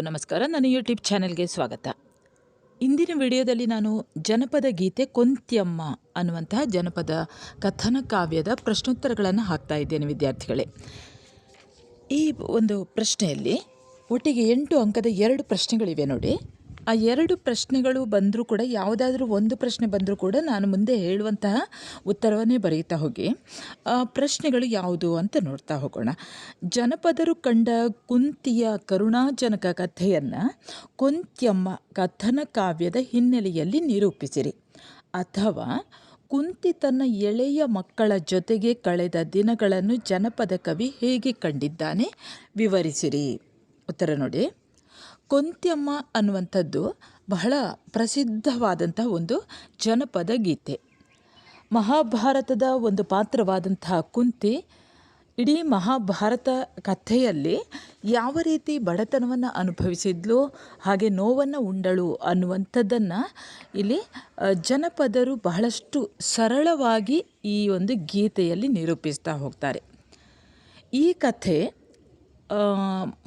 ನಮಸ್ಕಾರ. ನನ್ನ ಯೂಟ್ಯೂಬ್ ಚಾನೆಲ್ಗೆ ಸ್ವಾಗತ. ಇಂದಿನ ವಿಡಿಯೋದಲ್ಲಿ ನಾನು ಜನಪದ ಗೀತೆ ಕೊಂತ್ಯಮ್ಮ ಅನ್ನುವಂತಹ ಜನಪದ ಕಥನ ಕಾವ್ಯದ ಪ್ರಶ್ನೋತ್ತರಗಳನ್ನು ಹಾಕ್ತಾ ಇದ್ದೇನೆ ವಿದ್ಯಾರ್ಥಿಗಳೇ. ಈ ಒಂದು ಪ್ರಶ್ನೆಯಲ್ಲಿ ಒಟ್ಟಿಗೆ ಎಂಟು ಅಂಕದ ಎರಡು ಪ್ರಶ್ನೆಗಳಿವೆ ನೋಡಿ. ಆ ಎರಡು ಪ್ರಶ್ನೆಗಳು ಬಂದರೂ ಕೂಡ, ಯಾವುದಾದ್ರೂ ಒಂದು ಪ್ರಶ್ನೆ ಬಂದರೂ ಕೂಡ ನಾನು ಮುಂದೆ ಹೇಳುವಂತಹ ಉತ್ತರವನ್ನೇ ಬರೆಯುತ್ತಾ ಹೋಗಿ. ಪ್ರಶ್ನೆಗಳು ಯಾವುದು ಅಂತ ನೋಡ್ತಾ ಹೋಗೋಣ. ಜನಪದರು ಕಂಡ ಕುಂತಿಯ ಕರುಣಾಜನಕ ಕಥೆಯನ್ನು ಕುಂತ್ಯಮ್ಮ ಕಥನ ಕಾವ್ಯದ ಹಿನ್ನೆಲೆಯಲ್ಲಿ ನಿರೂಪಿಸಿರಿ. ಅಥವಾ ಕುಂತಿ ತನ್ನ ಎಳೆಯ ಮಕ್ಕಳ ಜೊತೆಗೆ ಕಳೆದ ದಿನಗಳನ್ನು ಜನಪದ ಕವಿ ಹೇಗೆ ಕಂಡಿದ್ದಾನೆ ವಿವರಿಸಿರಿ. ಉತ್ತರ ನೋಡಿ. ಕೊಂತ್ಯಮ್ಮ ಅನ್ನುವಂಥದ್ದು ಬಹಳ ಪ್ರಸಿದ್ಧವಾದಂಥ ಒಂದು ಜನಪದ ಗೀತೆ. ಮಹಾಭಾರತದ ಒಂದು ಪಾತ್ರವಾದಂತಹ ಕುಂತಿ ಇಡೀ ಮಹಾಭಾರತ ಕಥೆಯಲ್ಲಿ ಯಾವ ರೀತಿ ಬಡತನವನ್ನು ಅನುಭವಿಸಿದ್ಲು, ಹಾಗೆ ನೋವನ್ನು ಉಂಡಳು ಅನ್ನುವಂಥದ್ದನ್ನು ಇಲ್ಲಿ ಜನಪದರು ಬಹಳಷ್ಟು ಸರಳವಾಗಿ ಈ ಒಂದು ಗೀತೆಯಲ್ಲಿ ನಿರೂಪಿಸ್ತಾ ಹೋಗ್ತಾರೆ. ಈ ಕಥೆ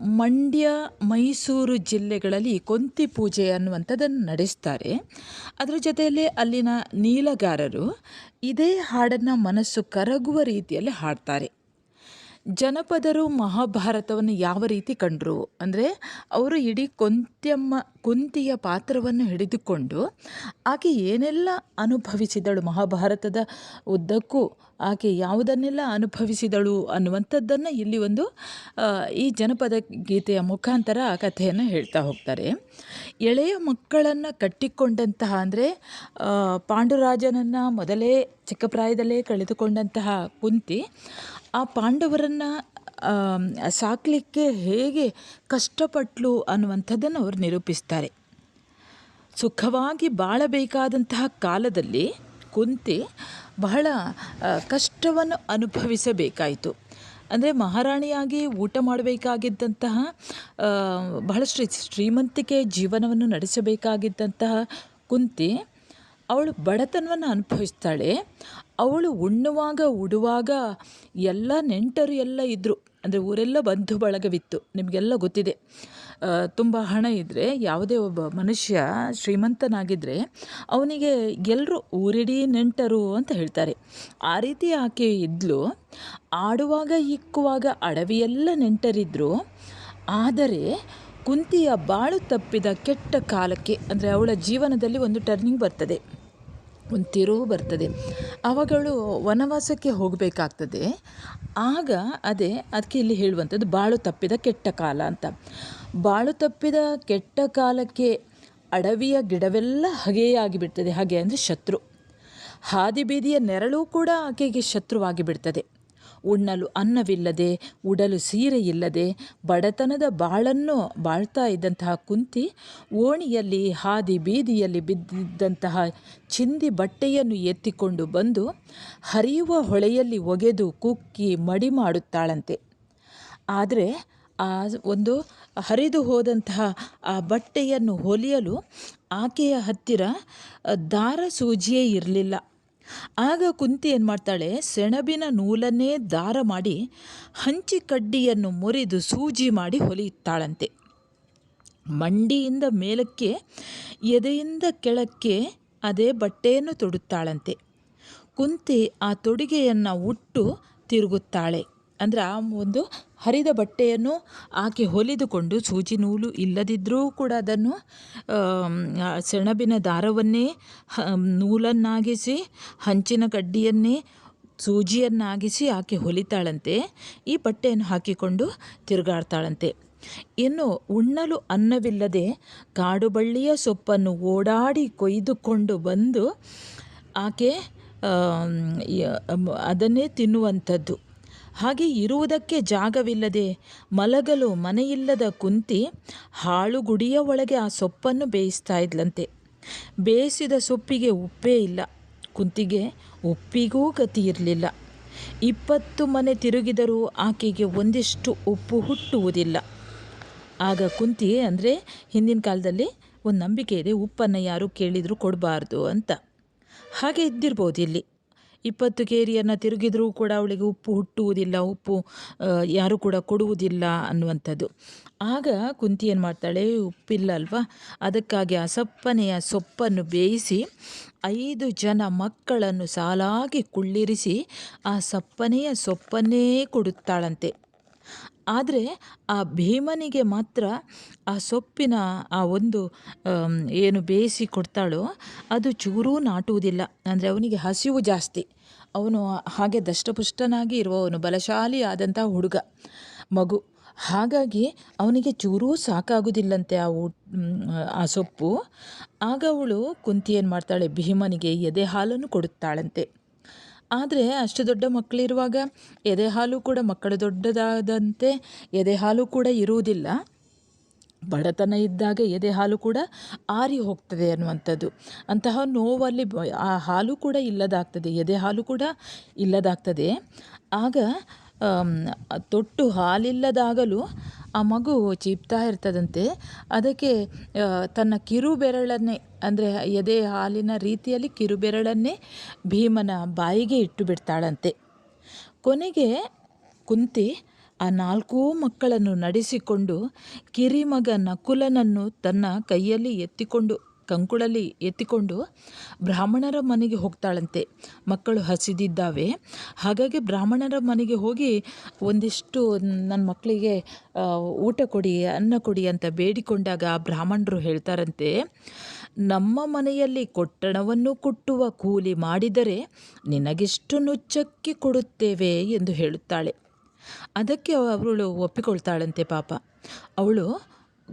ಮಂಡ್ಯ, ಮೈಸೂರು ಜಿಲ್ಲೆಗಳಲ್ಲಿ ಕೊಂತಿ ಪೂಜೆ ಅನ್ನುವಂಥದ್ದನ್ನು ನಡೆಸ್ತಾರೆ. ಅದರ ಜೊತೆಯಲ್ಲಿ ಅಲ್ಲಿನ ನೀಲಗಾರರು ಇದೇ ಹಾಡನ್ನು ಮನಸ್ಸು ಕರಗುವ ರೀತಿಯಲ್ಲಿ ಹಾಡ್ತಾರೆ. ಜನಪದರು ಮಹಾಭಾರತವನ್ನು ಯಾವ ರೀತಿ ಕಂಡರು? ಅಂದರೆ ಅವರು ಇಡೀ ಕೊಂತ್ಯಮ್ಮ ಕುಂತಿಯ ಪಾತ್ರವನ್ನು ಹಿಡಿದುಕೊಂಡು ಆಕೆ ಏನೆಲ್ಲ ಅನುಭವಿಸಿದಳು? ಮಹಾಭಾರತದ ಉದ್ದಕ್ಕೂ ಆಕೆ ಯಾವುದನ್ನೆಲ್ಲ ಅನುಭವಿಸಿದಳು ಅನ್ನುವಂಥದ್ದನ್ನು ಇಲ್ಲಿ ಒಂದು ಈ ಜನಪದ ಗೀತೆಯ ಮುಖಾಂತರ ಆ ಕಥೆಯನ್ನು ಹೇಳ್ತಾ ಹೋಗ್ತಾರೆ. ಎಳೆಯ ಮಕ್ಕಳನ್ನು ಕಟ್ಟಿಕೊಂಡಂತಹ ಅಂದರೆ ಪಾಂಡುರಾಜನನ್ನು ಮೊದಲೇ ಚಿಕ್ಕ ಪ್ರಾಯದಲ್ಲೇ ಕಳೆದುಕೊಂಡಂತಹ ಕುಂತಿ, ಆ ಪಾಂಡವರನ್ನು ಸಾಕಲಿಕ್ಕೆ ಹೇಗೆ ಕಷ್ಟಪಟ್ಲು ಅನ್ನುವಂಥದ್ದನ್ನು ಅವರು ನಿರೂಪಿಸ್ತಾರೆ. ಸುಖವಾಗಿ ಬಾಳಬೇಕಾದಂತಹ ಕಾಲದಲ್ಲಿ ಕುಂತಿ ಬಹಳ ಕಷ್ಟವನ್ನು ಅನುಭವಿಸಬೇಕಾಯಿತು. ಅಂದರೆ ಮಹಾರಾಣಿಯಾಗಿ ಊಟ ಮಾಡಬೇಕಾಗಿದ್ದಂತಹ ಬಹಳ ಶ್ರೀ ಶ್ರೀಮಂತಿಕೆ ಜೀವನವನ್ನು ನಡೆಸಬೇಕಾಗಿದ್ದಂತಹ ಕುಂತಿ ಅವಳು ಬಡತನವನ್ನು ಅನುಭವಿಸ್ತಾಳೆ. ಅವಳು ಉಣ್ಣುವಾಗ, ಉಡುವಾಗ ಎಲ್ಲ ನೆಂಟರು ಎಲ್ಲ ಇದ್ದರು ಅಂದರೆ ಊರೆಲ್ಲ ಬಂಧು ಬಳಗವಿತ್ತು. ನಿಮಗೆಲ್ಲ ಗೊತ್ತಿದೆ. ತುಂಬ ಹಣ ಇದ್ದರೆ ಯಾವುದೇ ಒಬ್ಬ ಮನುಷ್ಯ ಶ್ರೀಮಂತನಾಗಿದ್ದರೆ ಅವನಿಗೆ ಎಲ್ಲರೂ ಊರಿಡೀ ನೆಂಟರು ಅಂತ ಹೇಳ್ತಾರೆ. ಆ ರೀತಿ ಆಕೆ ಇದ್ಲು. ಆಡುವಾಗ, ಇಕ್ಕುವಾಗ ಅಡವಿಯೆಲ್ಲ ನೆಂಟರಿದ್ದರು ಆದರೆ ಕುಂತಿಯ ಬಾಳು ತಪ್ಪಿದ ಕೆಟ್ಟ ಕಾಲಕ್ಕೆ, ಅಂದರೆ ಅವಳ ಜೀವನದಲ್ಲಿ ಒಂದು ಟರ್ನಿಂಗ್ ಬರ್ತದೆ. ಒಂದು ತಿರುವು ಬರ್ತದೆ. ಅವಗಳು ವನವಾಸಕ್ಕೆ ಹೋಗಬೇಕಾಗ್ತದೆ. ಆಗ ಅದೇ, ಅದಕ್ಕೆ ಇಲ್ಲಿ ಹೇಳುವಂಥದ್ದು ಬಾಳು ತಪ್ಪಿದ ಕೆಟ್ಟ ಕಾಲ ಅಂತ. ಬಾಳು ತಪ್ಪಿದ ಕೆಟ್ಟ ಕಾಲಕ್ಕೆ ಅಡವಿಯ ಗಿಡವೆಲ್ಲ ಹಗೆಯಾಗಿ ಬಿಡ್ತದೆ ಹಾಗೆ ಅಂದರೆ ಶತ್ರು. ಹಾದಿ ಬೀದಿಯ ನೆರಳು ಕೂಡ ಆಕೆಗೆ ಶತ್ರುವಾಗಿ ಬಿಡ್ತದೆ ಉಣ್ಣಲು ಅನ್ನವಿಲ್ಲದೆ, ಉಡಲು ಸೀರೆ ಇಲ್ಲದೆ, ಬಡತನದ ಬಾಳನ್ನು ಬಾಳ್ತಾ ಇದ್ದಂತಹ ಕುಂತಿ, ಓಣಿಯಲ್ಲಿ ಹಾದಿ ಬೀದಿಯಲ್ಲಿ ಬಿದ್ದಿದ್ದಂತಹ ಚಿಂದಿ ಬಟ್ಟೆಯನ್ನು ಎತ್ತಿಕೊಂಡು ಬಂದು ಹರಿಯುವ ಹೊಳೆಯಲ್ಲಿ ಒಗೆದು ಕುಕ್ಕಿ ಮಡಿ ಮಾಡುತ್ತಾಳಂತೆ. ಆದರೆ ಆ ಒಂದು ಹರಿದು ಹೋದಂತಹ ಆ ಬಟ್ಟೆಯನ್ನು ಹೊಲಿಯಲು ಆಕೆಯ ಹತ್ತಿರ ದಾರ ಸೂಜಿಯೇ ಇರಲಿಲ್ಲ. ಆಗ ಕುಂತಿ ಏನು ಮಾಡ್ತಾಳೆ? ಸೆಣಬಿನ ನೂಲನ್ನೇ ದಾರ ಮಾಡಿ ಹಂಚಿ ಕಡ್ಡಿಯನ್ನು ಮುರಿದು ಸೂಜಿ ಮಾಡಿ ಹೊಲಿಯುತ್ತಾಳಂತೆ. ಮಂಡಿಯಿಂದ ಮೇಲಕ್ಕೆ, ಎದೆಯಿಂದ ಕೆಳಕ್ಕೆ ಅದೇ ಬಟ್ಟೆಯನ್ನು ತೊಡುತ್ತಾಳಂತೆ. ಕುಂತಿ ಆ ತೊಡುಗೆಯನ್ನು ಉಟ್ಟು ತಿರುಗುತ್ತಾಳೆ. ಅಂದರೆ ಆ ಒಂದು ಹರಿದ ಬಟ್ಟೆಯನ್ನು ಆಕೆ ಹೊಲಿದುಕೊಂಡು ಸೂಜಿ ನೂಲು ಇಲ್ಲದಿದ್ದರೂ ಕೂಡ ಅದನ್ನು ಸೆಣಬಿನ ದಾರವನ್ನೇ ನೂಲನ್ನಾಗಿಸಿ, ಹಂಚಿನ ಕಡ್ಡಿಯನ್ನೇ ಸೂಜಿಯನ್ನಾಗಿಸಿ ಆಕೆ ಹೊಲಿತಾಳಂತೆ. ಈ ಬಟ್ಟೆಯನ್ನು ಹಾಕಿಕೊಂಡು ತಿರುಗಾಡ್ತಾಳಂತೆ. ಇನ್ನು ಉಣ್ಣಲು ಅನ್ನವಿಲ್ಲದೆ ಕಾಡುಬಳ್ಳಿಯ ಸೊಪ್ಪನ್ನು ಓಡಾಡಿ ಕೊಯ್ದುಕೊಂಡು ಬಂದು ಆಕೆ ಅದನ್ನೇ ತಿನ್ನುವಂಥದ್ದು. ಹಾಗೆ ಇರುವುದಕ್ಕೆ ಜಾಗವಿಲ್ಲದೆ ಮಲಗಲು ಮನೆಯಿಲ್ಲದ ಕುಂತಿ ಹಾಳುಗುಡಿಯ ಒಳಗೆ ಆ ಸೊಪ್ಪನ್ನು ಬೇಯಿಸ್ತಾ ಇದ್ಲಂತೆ. ಬೇಯಿಸಿದ ಸೊಪ್ಪಿಗೆ ಉಪ್ಪೇ ಇಲ್ಲ. ಕುಂತಿಗೆ ಉಪ್ಪಿಗೂ ಗತಿ ಇರಲಿಲ್ಲ. ಇಪ್ಪತ್ತು ಮನೆ ತಿರುಗಿದರೂ ಆಕೆಗೆ ಒಂದಿಷ್ಟು ಉಪ್ಪು ಹುಟ್ಟುವುದಿಲ್ಲ. ಆಗ ಕುಂತಿ, ಅಂದರೆ ಹಿಂದಿನ ಕಾಲದಲ್ಲಿ ಒಂದು ನಂಬಿಕೆ ಇದೆ, ಉಪ್ಪನ್ನು ಯಾರು ಕೇಳಿದರೂ ಕೊಡಬಾರ್ದು ಅಂತ. ಹಾಗೆ ಇದ್ದಿರ್ಬೋದು ಇಲ್ಲಿ. ಇಪ್ಪತ್ತು ಕೇರಿಯನ್ನು ತಿರುಗಿದರೂ ಕೂಡ ಅವಳಿಗೆ ಉಪ್ಪು ಹುಟ್ಟುವುದಿಲ್ಲ, ಉಪ್ಪು ಯಾರೂ ಕೂಡ ಕೊಡುವುದಿಲ್ಲ ಅನ್ನುವಂಥದ್ದು. ಆಗ ಕುಂತಿ ಏನು ಮಾಡ್ತಾಳೆ, ಉಪ್ಪಿಲ್ಲ ಅಲ್ವಾ? ಅದಕ್ಕಾಗಿ ಅಸಪ್ಪನೆಯ ಸೊಪ್ಪನ್ನು ಬೇಯಿಸಿ ಐದು ಜನ ಮಕ್ಕಳನ್ನು ಸಾಲಾಗಿ ಕುಳ್ಳಿರಿಸಿ ಆ ಸಪ್ಪನೆಯ ಸೊಪ್ಪನ್ನೇ ಕೊಡುತ್ತಾಳಂತೆ. ಆದರೆ ಆ ಭೀಮನಿಗೆ ಮಾತ್ರ ಆ ಸೊಪ್ಪಿನ ಆ ಒಂದು ಏನು ಬೇಯಿಸಿ ಕೊಡ್ತಾಳೋ ಅದು ಚೂರೂ ನಾಟುವುದಿಲ್ಲ. ಅಂದರೆ ಅವನಿಗೆ ಹಸಿವು ಜಾಸ್ತಿ. ಅವನು ಹಾಗೆ ದಷ್ಟಪುಷ್ಟನಾಗಿ ಇರುವವನು ಬಲಶಾಲಿ ಆದಂಥ ಹುಡುಗ, ಮಗು. ಹಾಗಾಗಿ ಅವನಿಗೆ ಚೂರೂ ಸಾಕಾಗುವುದಿಲ್ಲಂತೆ ಆ ಊಟ ಆ ಸೊಪ್ಪು. ಆಗ ಅವಳು ಕುಂತಿ ಏನು ಮಾಡ್ತಾಳೆ? ಭೀಮನಿಗೆ ಎದೆ ಹಾಲನ್ನು ಕೊಡುತ್ತಾಳಂತೆ. ಆದರೆ ಅಷ್ಟು ದೊಡ್ಡ ಮಕ್ಕಳಿರುವಾಗ ಎದೆ ಹಾಲು ಕೂಡ ಮಕ್ಕಳು ದೊಡ್ಡದಾದಂತೆ ಎದೆ ಹಾಲು ಕೂಡ ಇರುವುದಿಲ್ಲ. ಬಡತನ ಇದ್ದಾಗ ಎದೆ ಹಾಲು ಕೂಡ ಆರಿ ಹೋಗ್ತದೆ ಅನ್ನುವಂಥದ್ದು. ಅಂತಹ ನೋವಲ್ಲಿ ಆ ಹಾಲು ಕೂಡ ಇಲ್ಲದಾಗ್ತದೆ, ಎದೆ ಹಾಲು ಕೂಡ ಇಲ್ಲದಾಗ್ತದೆ. ಆಗ ತೊಟ್ಟು ಹಾಲಿಲ್ಲದಾಗಲೂ ಆ ಮಗು ಚೀಪ್ತಾ ಇರ್ತದಂತೆ. ಅದಕ್ಕೆ ತನ್ನ ಕಿರು ಬೆರಳನ್ನೇ ಅಂದರೆ ಎದೆ ಹಾಲಿನ ರೀತಿಯಲ್ಲಿ ಕಿರುಬೆರಳನ್ನೇ ಭೀಮನ ಬಾಯಿಗೆ ಇಟ್ಟು ಬಿಡ್ತಾಳಂತೆ. ಕೊನೆಗೆ ಕುಂತಿ ಆ ನಾಲ್ಕೂ ಮಕ್ಕಳನ್ನು ನಡೆಸಿಕೊಂಡು ಕಿರಿಮಗ ನಕುಲನನ್ನು ತನ್ನ ಕೈಯಲ್ಲಿ ಎತ್ತಿಕೊಂಡು, ಕಂಕುಳಲ್ಲಿ ಎತ್ತಿಕೊಂಡು ಬ್ರಾಹ್ಮಣರ ಮನೆಗೆ ಹೋಗ್ತಾಳಂತೆ. ಮಕ್ಕಳು ಹಸಿದಿದ್ದಾವೆ. ಹಾಗಾಗಿ ಬ್ರಾಹ್ಮಣರ ಮನೆಗೆ ಹೋಗಿ ಒಂದಿಷ್ಟು ನನ್ನ ಮಕ್ಕಳಿಗೆ ಊಟ ಕೊಡಿ, ಅನ್ನ ಕೊಡಿ ಅಂತ ಬೇಡಿಕೊಂಡಾಗ ಆ ಬ್ರಾಹ್ಮಣರು ಹೇಳ್ತಾರಂತೆ, ನಮ್ಮ ಮನೆಯಲ್ಲಿ ಕೊಟ್ಟಣವನ್ನು ಕುಟ್ಟುವ ಕೂಲಿ ಮಾಡಿದರೆ ನಿನಗೆಷ್ಟು ನುಚ್ಚಕ್ಕಿ ಕೊಡುತ್ತೇವೆ? ಎಂದು ಹೇಳುತ್ತಾಳೆ. ಅದಕ್ಕೆ ಅವಳು ಒಪ್ಪಿಕೊಳ್ತಾಳಂತೆ ಪಾಪ. ಅವಳು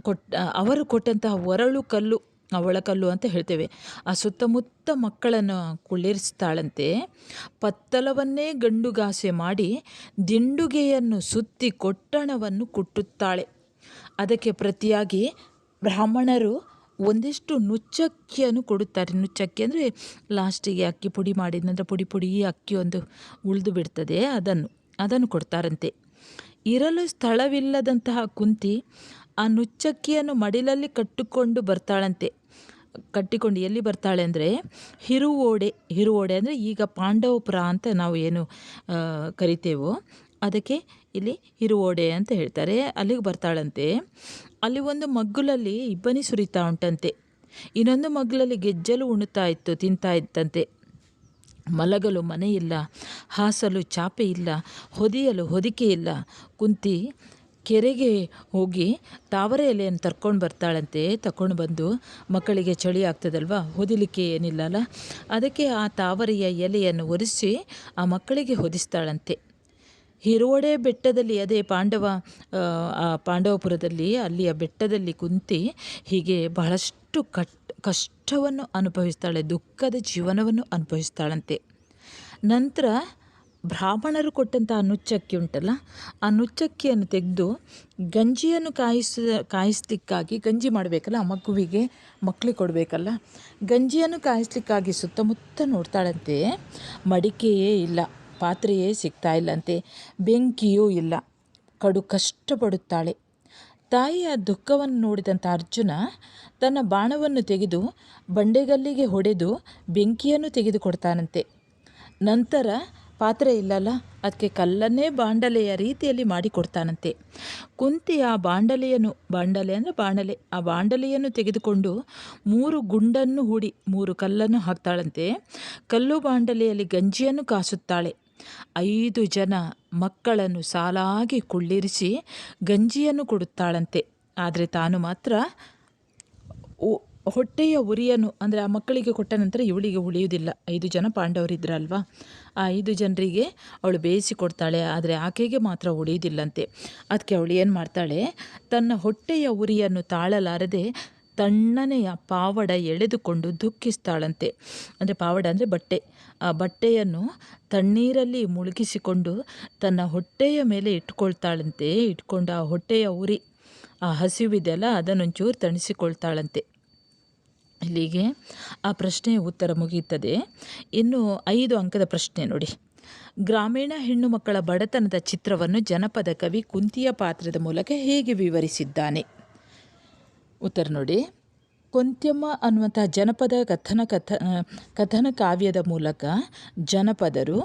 ಕೊಟ್ಟ ಅವರು ಕೊಟ್ಟಂತಹ ಒರಳು ಕಲ್ಲು, ಅವಳ ಕಲ್ಲು ಅಂತ ಹೇಳ್ತೇವೆ. ಆ ಸುತ್ತಮುತ್ತ ಮಕ್ಕಳನ್ನು ಕುಳ್ಳಿರಿಸ್ತಾಳಂತೆ. ಪತ್ತಲವನ್ನೇ ಗಂಡುಗಾಸೆ ಮಾಡಿ ದಿಂಡುಗೆಯನ್ನು ಸುತ್ತಿ ಕೊಟ್ಟಣವನ್ನು ಕುಟ್ಟುತ್ತಾಳೆ. ಅದಕ್ಕೆ ಪ್ರತಿಯಾಗಿ ಬ್ರಾಹ್ಮಣರು ಒಂದಿಷ್ಟು ನುಚ್ಚಕ್ಕಿಯನ್ನು ಕೊಡುತ್ತಾರೆ. ನುಚ್ಚಕ್ಕಿ ಅಂದರೆ ಲಾಸ್ಟಿಗೆ ಅಕ್ಕಿ ಪುಡಿ ಮಾಡಿದ ನಂತರ ಪುಡಿ ಪುಡಿ ಅಕ್ಕಿ ಒಂದು ಉಳಿದು ಬಿಡ್ತದೆ ಅದನ್ನು. ಅದನ್ನು ಕೊಡ್ತಾರಂತೆ. ಇರಲು ಸ್ಥಳವಿಲ್ಲದಂತಹ ಕುಂತಿ ಆ ನುಚ್ಚಕ್ಕಿಯನ್ನು ಮಡಿಲಲ್ಲಿ ಕಟ್ಟಿಕೊಂಡು ಬರ್ತಾಳಂತೆ. ಕಟ್ಟಿಕೊಂಡು ಎಲ್ಲಿ ಬರ್ತಾಳೆ ಅಂದರೆ ಹಿರುವೋಡೆ ಹಿರುವೋಡೆ ಅಂದರೆ ಈಗ ಪಾಂಡವಪುರ ಅಂತ ನಾವು ಏನು ಕರಿತೇವೋ, ಅದಕ್ಕೆ ಇಲ್ಲಿ ಹಿರುವೋಡೆ ಅಂತ ಹೇಳ್ತಾರೆ. ಅಲ್ಲಿಗೆ ಬರ್ತಾಳಂತೆ. ಅಲ್ಲಿ ಒಂದು ಮಗ್ಗುಲಲ್ಲಿ ಇಬ್ಬನಿ ಸುರಿತಾ ಉಂಟಂತೆ. ಇನ್ನೊಂದು ಮಗ್ಗುಲಲ್ಲಿ ಗೆಜ್ಜಲು ಉಣುತ್ತಾ ಇತ್ತು, ತಿಂತಾ ಇತ್ತಂತೆ. ಮಲಗಲು ಮನೆ ಇಲ್ಲ, ಹಾಸಲು ಚಾಪೆ ಇಲ್ಲ, ಹೊದಿಯಲು ಹೊದಿಕೆ ಇಲ್ಲ. ಕುಂತಿ ಕೆರೆಗೆ ಹೋಗಿ ತಾವರೆ ಎಲೆಯನ್ನು ತರ್ಕೊಂಡು ಬರ್ತಾಳಂತೆ? ತಕೊಂಡು ಬಂದು ಮಕ್ಕಳಿಗೆ ಚಳಿ ಆಗ್ತದಲ್ವಾ? ಹೊದಿಲಿಕ್ಕೆ ಏನಿಲ್ಲ ಅಲ್ಲ? ಅದಕ್ಕೆ ಆ ತಾವರೆಯ ಎಲೆಯನ್ನು ಒರೆಸಿ ಆ ಮಕ್ಕಳಿಗೆ ಹೊದಿಸ್ತಾಳಂತೆ. ಹಿರುವಡೆ ಬೆಟ್ಟದಲ್ಲಿ, ಅದೇ ಪಾಂಡವ ಪಾಂಡವಪುರದಲ್ಲಿ, ಅಲ್ಲಿಯ ಬೆಟ್ಟದಲ್ಲಿ ಕುಂತಿ ಹೀಗೆ ಬಹಳಷ್ಟು ಕಟ್ ಕಷ್ಟವನ್ನು ಅನುಭವಿಸ್ತಾಳೆ, ದುಃಖದ ಜೀವನವನ್ನು ಅನುಭವಿಸ್ತಾಳಂತೆ. ನಂತರ ಬ್ರಾಹ್ಮಣರು ಕೊಟ್ಟಂಥ ನುಚ್ಚಕ್ಕಿ ಉಂಟಲ್ಲ, ಆ ನುಚ್ಚಕ್ಕಿಯನ್ನು ತೆಗೆದು ಗಂಜಿಯನ್ನು ಕಾಯಿಸ ಕಾಯಿಸ್ಲಿಕ್ಕಾಗಿ ಗಂಜಿ ಮಾಡಬೇಕಲ್ಲ ಮಗುವಿಗೆ ಮಕ್ಕಳಿಗೆ ಕೊಡಬೇಕಲ್ಲ, ಗಂಜಿಯನ್ನು ಕಾಯಿಸ್ಲಿಕ್ಕಾಗಿ ಸುತ್ತಮುತ್ತ ನೋಡ್ತಾಳಂತೆ. ಮಡಿಕೆಯೇ ಇಲ್ಲ, ಪಾತ್ರೆಯೇ ಸಿಗ್ತಾ ಇಲ್ಲಂತೆ, ಬೆಂಕಿಯೂ ಇಲ್ಲ, ಕಡು ಕಷ್ಟಪಡುತ್ತಾಳೆ. ತಾಯಿಯ ದುಃಖವನ್ನು ನೋಡಿದಂಥ ಅರ್ಜುನ ತನ್ನ ಬಾಣವನ್ನು ತೆಗೆದು ಬಂಡೆಗಲ್ಲಿಗೆ ಹೊಡೆದು ಬೆಂಕಿಯನ್ನು ತೆಗೆದುಕೊಡ್ತಾನಂತೆ. ನಂತರ ಪಾತ್ರೆ ಇಲ್ಲಲ್ಲ ಅದಕ್ಕೆ ಕಲ್ಲನ್ನೇ ಬಾಂಡಲೆಯ ರೀತಿಯಲ್ಲಿ ಮಾಡಿಕೊಡ್ತಾನಂತೆ. ಕುಂತಿ ಆ ಬಾಂಡಲೆಯನ್ನು, ಬಾಂಡಲೆ ಅಂದರೆ ಬಾಂಡಲೆ ಆ ಬಾಂಡಲೆಯನ್ನು ತೆಗೆದುಕೊಂಡು ಮೂರು ಗುಂಡನ್ನು ಹೂಡಿ, ಮೂರು ಕಲ್ಲನ್ನು ಹಾಕ್ತಾಳಂತೆ. ಕಲ್ಲು ಬಾಂಡಲೆಯಲ್ಲಿ ಗಂಜಿಯನ್ನು ಕಾಸುತ್ತಾಳೆ. ಐದು ಜನ ಮಕ್ಕಳನ್ನು ಸಾಲಾಗಿ ಕುಳ್ಳಿರಿಸಿ ಗಂಜಿಯನ್ನು ಕೊಡುತ್ತಾಳಂತೆ. ಆದರೆ ತಾನು ಮಾತ್ರ ಹೊಟ್ಟೆಯ ಉರಿಯನ್ನು, ಅಂದರೆ ಆ ಮಕ್ಕಳಿಗೆ ಕೊಟ್ಟ ನಂತರ ಇವಳಿಗೆ ಉಳಿಯುವುದಿಲ್ಲ. ಐದು ಜನ ಪಾಂಡವರಿದ್ರಲ್ವಾ? ಆ ಐದು ಜನರಿಗೆ ಅವಳು ಬೇಯಿಸಿ ಕೊಡ್ತಾಳೆ, ಆದರೆ ಆಕೆಗೆ ಮಾತ್ರ ಉಳಿಯುವುದಿಲ್ಲಂತೆ. ಅದಕ್ಕೆ ಅವಳು ಏನು ಮಾಡ್ತಾಳೆ? ತನ್ನ ಹೊಟ್ಟೆಯ ಉರಿಯನ್ನು ತಾಳಲಾರದೆ ತಣ್ಣನೆಯ ಪಾವಡ ಎಳೆದುಕೊಂಡು ದುಃಖಿಸ್ತಾಳಂತೆ. ಅಂದರೆ ಪಾವಡ ಅಂದರೆ ಬಟ್ಟೆ. ಆ ಬಟ್ಟೆಯನ್ನು ತಣ್ಣೀರಲ್ಲಿ ಮುಳುಗಿಸಿಕೊಂಡು ತನ್ನ ಹೊಟ್ಟೆಯ ಮೇಲೆ ಇಟ್ಕೊಳ್ತಾಳಂತೆ. ಇಟ್ಕೊಂಡು ಆ ಹೊಟ್ಟೆಯ ಉರಿ, ಆ ಹಸಿವಿದೆಯಲ್ಲ ಅದನ್ನೊಂಚೂರು ತಣಿಸಿಕೊಳ್ತಾಳಂತೆ. ಇಲ್ಲಿಗೆ ಆ ಪ್ರಶ್ನೆಯ ಉತ್ತರ ಮುಗಿಯುತ್ತದೆ. ಇನ್ನು ಐದು ಅಂಕದ ಪ್ರಶ್ನೆ ನೋಡಿ. ಗ್ರಾಮೀಣ ಹೆಣ್ಣು ಮಕ್ಕಳ ಬಡತನದ ಚಿತ್ರವನ್ನು ಜನಪದ ಕವಿ ಕುಂತಿಯ ಪಾತ್ರದ ಮೂಲಕ ಹೇಗೆ ವಿವರಿಸಿದ್ದಾನೆ? ಉತ್ತರ ನೋಡಿ. ಕೊಂತ್ಯಮ್ಮ ಅನ್ನುವಂಥ ಜನಪದ ಕಥನ ಕಥ ಕಥನ ಕಾವ್ಯದ ಮೂಲಕ ಜನಪದರು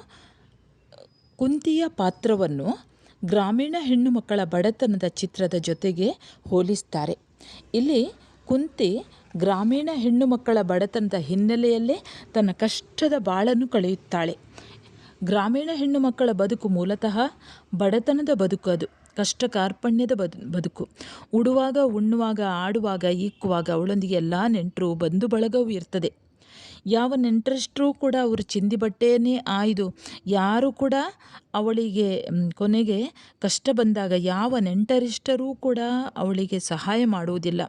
ಕುಂತಿಯ ಪಾತ್ರವನ್ನು ಗ್ರಾಮೀಣ ಹೆಣ್ಣು ಮಕ್ಕಳ ಬಡತನದ ಚಿತ್ರದ ಜೊತೆಗೆ ಹೋಲಿಸ್ತಾರೆ. ಇಲ್ಲಿ ಕುಂತಿ ಗ್ರಾಮೀಣ ಹೆಣ್ಣು ಮಕ್ಕಳ ಬಡತನದ ಹಿನ್ನೆಲೆಯಲ್ಲೇ ತನ್ನ ಕಷ್ಟದ ಬಾಳನ್ನು ಕಳೆಯುತ್ತಾಳೆ. ಗ್ರಾಮೀಣ ಹೆಣ್ಣು ಮಕ್ಕಳ ಬದುಕು ಮೂಲತಃ ಬಡತನದ ಬದುಕು ಅದು. ಕಷ್ಟ ಕಾರ್ಪಣ್ಯದ ಬದು, ಬದುಕು. ಉಡುವಾಗ, ಉಣ್ಣುವಾಗ, ಆಡುವಾಗ, ಈಕ್ಕುವಾಗ ಅವಳೊಂದಿಗೆ ಎಲ್ಲ ನೆಂಟರು ಬಂಧು ಬಳಗವೂ ಇರ್ತದೆ. ಯಾವ ನೆಂಟರಷ್ಟರೂ ಕೂಡ ಅವರು ಚಿಂದಿ ಬಟ್ಟೆಯೇ ಆಯ್ದು, ಯಾರು ಕೂಡ ಅವಳಿಗೆ ಕೊನೆಗೆ ಕಷ್ಟ ಬಂದಾಗ ಯಾವ ನೆಂಟರಿಷ್ಟರೂ ಕೂಡ ಅವಳಿಗೆ ಸಹಾಯ ಮಾಡುವುದಿಲ್ಲ.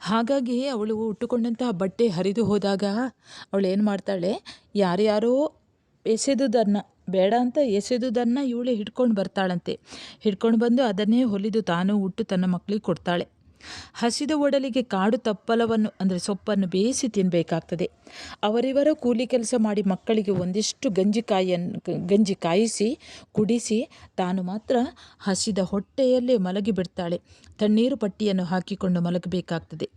ಹಾಗಾಗಿ ಅವಳು ಉಟ್ಟುಕೊಂಡಂತಹ ಬಟ್ಟೆ ಹರಿದು ಹೋದಾಗ ಅವಳು ಏನು ಮಾಡ್ತಾಳೆ? ಯಾರ್ಯಾರೋ ಎಸೆದುದನ್ನು ಬೇಡ ಅಂತ ಎಸೆದುದನ್ನು ಇವಳು ಹಿಡ್ಕೊಂಡು ಬರ್ತಾಳಂತೆ. ಹಿಡ್ಕೊಂಡು ಬಂದು ಅದನ್ನೇ ಹೊಲಿದು ತಾನು ಉಟ್ಟು ತನ್ನ ಮಕ್ಕಳಿಗೆ ಕೊಡ್ತಾಳೆ. ಹಸಿದ ಒಡಲಿಗೆ ಕಾಡು ತಪ್ಪಲವನ್ನು, ಅಂದರೆ ಸೊಪ್ಪನ್ನು ಬೇಯಿಸಿ ತಿನ್ನಬೇಕಾಗ್ತದೆ ಅವರಿವರ ಕೂಲಿ ಕೆಲಸ ಮಾಡಿ ಮಕ್ಕಳಿಗೆ ಒಂದಿಷ್ಟು ಗಂಜಿಕಾಯಿಯನ್ನು ಗಂಜಿ ಕಾಯಿಸಿ, ಕುಡಿಸಿ, ತಾನು ಮಾತ್ರ ಹಸಿದ ಹೊಟ್ಟೆಯಲ್ಲೇ ಮಲಗಿಬಿಡ್ತಾಳೆ. ತಣ್ಣೀರು ಪಟ್ಟಿಯನ್ನು ಹಾಕಿಕೊಂಡು ಮಲಗಬೇಕಾಗ್ತದೆ.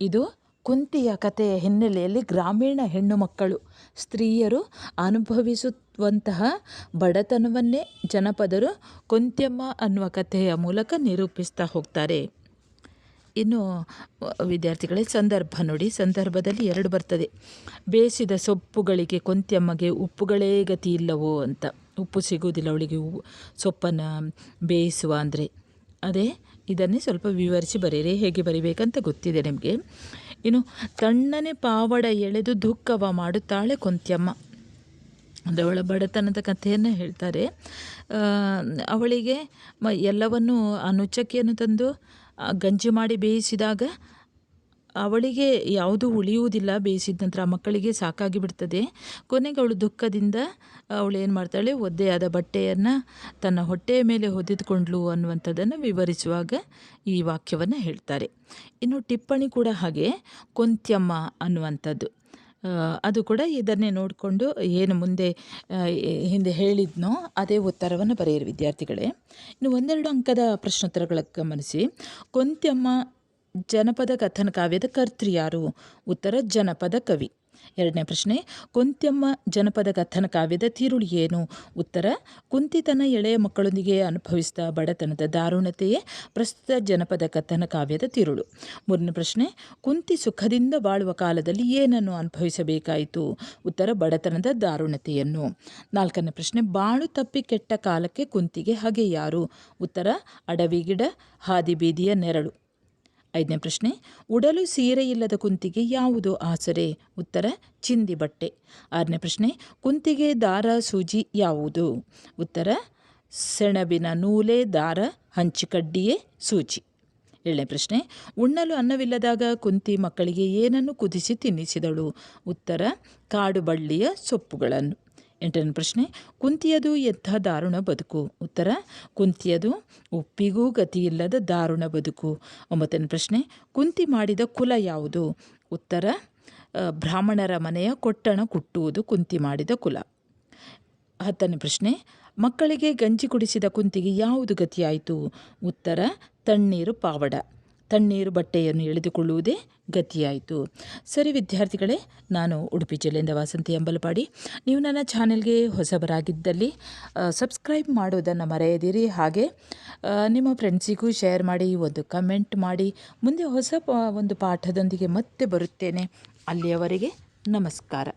ಇದು ಕುಂತಿಯ ಕಥೆಯ ಹಿನ್ನೆಲೆಯಲ್ಲಿ ಗ್ರಾಮೀಣ ಹೆಣ್ಣು ಮಕ್ಕಳು, ಸ್ತ್ರೀಯರು ಅನುಭವಿಸುವಂತಹ ಬಡತನವನ್ನೇ ಜನಪದರು ಕುಂತ್ಯಮ್ಮ ಅನ್ನುವ ಕಥೆಯ ಮೂಲಕ ನಿರೂಪಿಸ್ತಾ ಹೋಗ್ತಾರೆ. ಇನ್ನು, ವಿದ್ಯಾರ್ಥಿಗಳೇ, ಸಂದರ್ಭ ನೋಡಿ. ಸಂದರ್ಭದಲ್ಲಿ ಎರಡು ಬರ್ತದೆ. ಬೇಯಿಸಿದ ಸೊಪ್ಪುಗಳಿಗೆ ಕುಂತ್ಯಮ್ಮಗೆ ಉಪ್ಪುಗಳೇ ಗತಿ ಇಲ್ಲವೋ ಅಂತ. ಉಪ್ಪು ಸಿಗುವುದಿಲ್ಲ, ಅವಳಿಗೆ ಸೊಪ್ಪನ್ನು ಬೇಯಿಸುವ ಅಂದರೆ. ಅದೇ ಇದನ್ನೇ ಸ್ವಲ್ಪ ವಿವರಿಸಿ ಬರೀರಿ ಹೇಗೆ ಬರಿಬೇಕಂತ ಗೊತ್ತಿದೆ ನಿಮಗೆ. ಇನ್ನು ತಣ್ಣನೆ ಪಾವಡ ಎಳೆದು ದುಃಖವ ಮಾಡುತ್ತಾಳೆ ಕೊಂತ್ಯಮ್ಮ. ಅಂದರೆ ಅವಳ ಬಡತನದ ಕಥೆಯನ್ನು ಹೇಳ್ತಾರೆ. ಅವಳಿಗೆ ಮ, ಎಲ್ಲವನ್ನು ಆ ನುಚ್ಚಕ್ಕಿಯನ್ನು ತಂದು ಗಂಜಿ ಮಾಡಿ ಬೇಯಿಸಿದಾಗ ಅವಳಿಗೆ ಯಾವುದೂ ಉಳಿಯುವುದಿಲ್ಲ, ಬೇಯಿಸಿದ ನಂತರ ಮಕ್ಕಳಿಗೆ ಸಾಕಾಗಿ ಬಿಡ್ತದೆ. ಕೊನೆಗೆ ಅವಳು ದುಃಖದಿಂದ ಅವಳು ಏನು ಮಾಡ್ತಾಳೆ, ಒದ್ದೆಯಾದ ಬಟ್ಟೆಯನ್ನು ತನ್ನ ಹೊಟ್ಟೆಯ ಮೇಲೆ ಹೊದಿದ್ಕೊಂಡ್ಲು ಅನ್ನುವಂಥದ್ದನ್ನು ವಿವರಿಸುವಾಗ ಈ ವಾಕ್ಯವನ್ನು ಹೇಳ್ತಾರೆ. ಇನ್ನು ಟಿಪ್ಪಣಿ ಕೂಡ ಹಾಗೆ, ಕೊಂತ್ಯಮ್ಮ ಅನ್ನುವಂಥದ್ದು. ಅದು ಕೂಡ ಇದನ್ನೇ ನೋಡಿಕೊಂಡು ಏನು ಮುಂದೆ ಹಿಂದೆ ಹೇಳಿದ್ನೋ ಅದೇ ಉತ್ತರವನ್ನು ಬರೆಯಿರಿ ವಿದ್ಯಾರ್ಥಿಗಳೇ. ಇನ್ನು ಒಂದೆರಡು ಅಂಕದ ಪ್ರಶ್ನೋತ್ತರಗಳ ಗಮನಿಸಿ. ಕೊಂತ್ಯಮ್ಮ ಜನಪದ ಕಥನ ಕಾವ್ಯದ ಕರ್ತೃ ಯಾರು ಉತ್ತರ, ಜನಪದ ಕವಿ. ಎರಡನೇ ಪ್ರಶ್ನೆ, ಕುಂತ್ಯಮ್ಮ ಜನಪದ ಕಥನ ಕಾವ್ಯದ ತಿರುಳು ಏನು? ಉತ್ತರ, ಕುಂತಿತನ ಎಳೆಯ ಮಕ್ಕಳೊಂದಿಗೆ ಅನುಭವಿಸಿದ ಬಡತನದ ದಾರುಣತೆಯೇ ಪ್ರಸ್ತುತ ಜನಪದ ಕಥನ ಕಾವ್ಯದ ತಿರುಳು. ಮೂರನೇ ಪ್ರಶ್ನೆ, ಕುಂತಿ ಸುಖದಿಂದ ಬಾಳುವ ಕಾಲದಲ್ಲಿ ಏನನ್ನು ಅನುಭವಿಸಬೇಕಾಯಿತು? ಉತ್ತರ, ಬಡತನದ ದಾರುಣತೆಯನ್ನು. ನಾಲ್ಕನೇ ಪ್ರಶ್ನೆ, ಬಾಳು ತಪ್ಪಿ ಕೆಟ್ಟ ಕಾಲಕ್ಕೆ ಕುಂತಿಗೆ ಹಗೆ ಯಾರು ಉತ್ತರ ಅಡವಿಗಿಡ ಹಾದಿಬೀದಿಯ ನೆರಳು. ಐದನೇ ಪ್ರಶ್ನೆ, ಉಡಲು ಸೀರೆ ಇಲ್ಲದ ಕುಂತಿಗೆ ಯಾವುದು ಆಸರೆ? ಉತ್ತರ, ಚಿಂದಿ ಬಟ್ಟೆ. ಆರನೇ ಪ್ರಶ್ನೆ, ಕುಂತಿಗೆ ದಾರ ಸೂಜಿ ಯಾವುದು? ಉತ್ತರ, ಸೆಣಬಿನ ನೂಲೆ ದಾರ, ಹಂಚಿಕಡ್ಡಿಯೇ ಸೂಜಿ. ಏಳನೇ ಪ್ರಶ್ನೆ, ಉಣ್ಣಲು ಅನ್ನವಿಲ್ಲದಾಗ ಕುಂತಿ ಮಕ್ಕಳಿಗೆ ಏನನ್ನು ಕುದಿಸಿ ತಿನ್ನಿಸಿದಳು? ಉತ್ತರ ಕಾಡು ಬಳ್ಳಿಯ ಸೊಪ್ಪುಗಳನ್ನು. ಎಂಟನೇ ಪ್ರಶ್ನೆ, ಕುಂತಿಯದು ಎದ್ದ ದಾರುಣ ಬದುಕು. ಉತ್ತರ, ಕುಂತಿಯದು ಉಪ್ಪಿಗೂ ಗತಿಯಿಲ್ಲದ ದಾರುಣ ಬದುಕು. ಒಂಬತ್ತನೇ ಪ್ರಶ್ನೆ, ಕುಂತಿ ಮಾಡಿದ ಕುಲ ಯಾವುದು? ಉತ್ತರ ಬ್ರಾಹ್ಮಣರ ಮನೆಯ ಕೊಟ್ಟಣ ಕುಟ್ಟುವುದು ಕುಂತಿ ಮಾಡಿದ ಕುಲ. ಹತ್ತನೇ ಪ್ರಶ್ನೆ, ಮಕ್ಕಳಿಗೆ ಗಂಜಿ ಕುಡಿಸಿದ ಕುಂತಿಗೆ ಯಾವುದು ಗತಿಯಾಯಿತು? ಉತ್ತರ, ತಣ್ಣೀರು ಪಾವಡ. ತಣ್ಣೀರು ಬಟ್ಟೆಯನ್ನು ಎಳೆದುಕೊಳ್ಳುವುದೇ ಗತಿಯಾಯಿತು. ಸರಿ ವಿದ್ಯಾರ್ಥಿಗಳೇ, ನಾನು ಉಡುಪಿ ಜಿಲ್ಲೆಯಿಂದ ವಾಸಂತಿ ಅಂಬಲಪಾಡಿ. ನೀವು ನನ್ನ ಚಾನೆಲ್ಗೆ ಹೊಸಬರಾಗಿದ್ದಲ್ಲಿ ಸಬ್ಸ್ಕ್ರೈಬ್ ಮಾಡೋದನ್ನು ಮರೆಯದಿರಿ. ಹಾಗೆ ನಿಮ್ಮ ಫ್ರೆಂಡ್ಸಿಗೂ ಶೇರ್ ಮಾಡಿ, ಒಂದು ಕಮೆಂಟ್ ಮಾಡಿ. ಮುಂದೆ ಹೊಸ ಒಂದು ಪಾಠದೊಂದಿಗೆ ಮತ್ತೆ ಬರುತ್ತೇನೆ. ಅಲ್ಲಿಯವರೆಗೆ ನಮಸ್ಕಾರ.